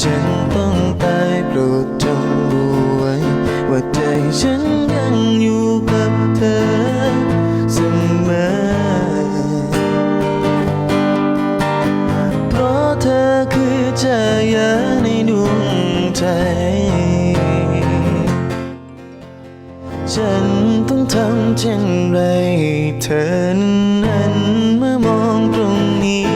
ฉันต้องตายโปรดจงรู้ไว้ว่าใจฉันยังอยู่กับเธอเสมอเพราะเธอคือใจยาในดวงใจ ฉันต้องทำเช่นไรเธอนั้นเมื่อมองตรงนี้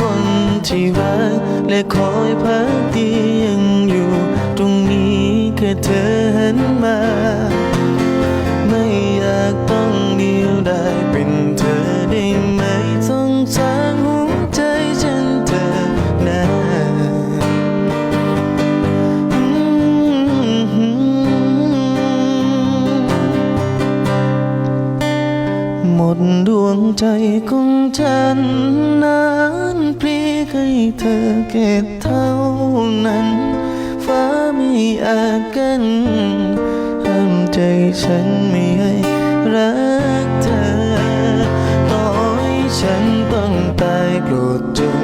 คนที่รักและคอยพัก ดียังอยู่ตรงนี้แค่เธอหันมา ไม่อยากต้องเดียวได้เป็นเธอได้ไหมสงสารหัวใจฉันเธอนะหมดดวงใจของฉันนั้นพลีให้เธอเก็บเท่า นั้น ฟ้ามีอากันห้ามใจฉันไม่ให้รักเธอ ต่อให้ฉันต้องตายโกรธจน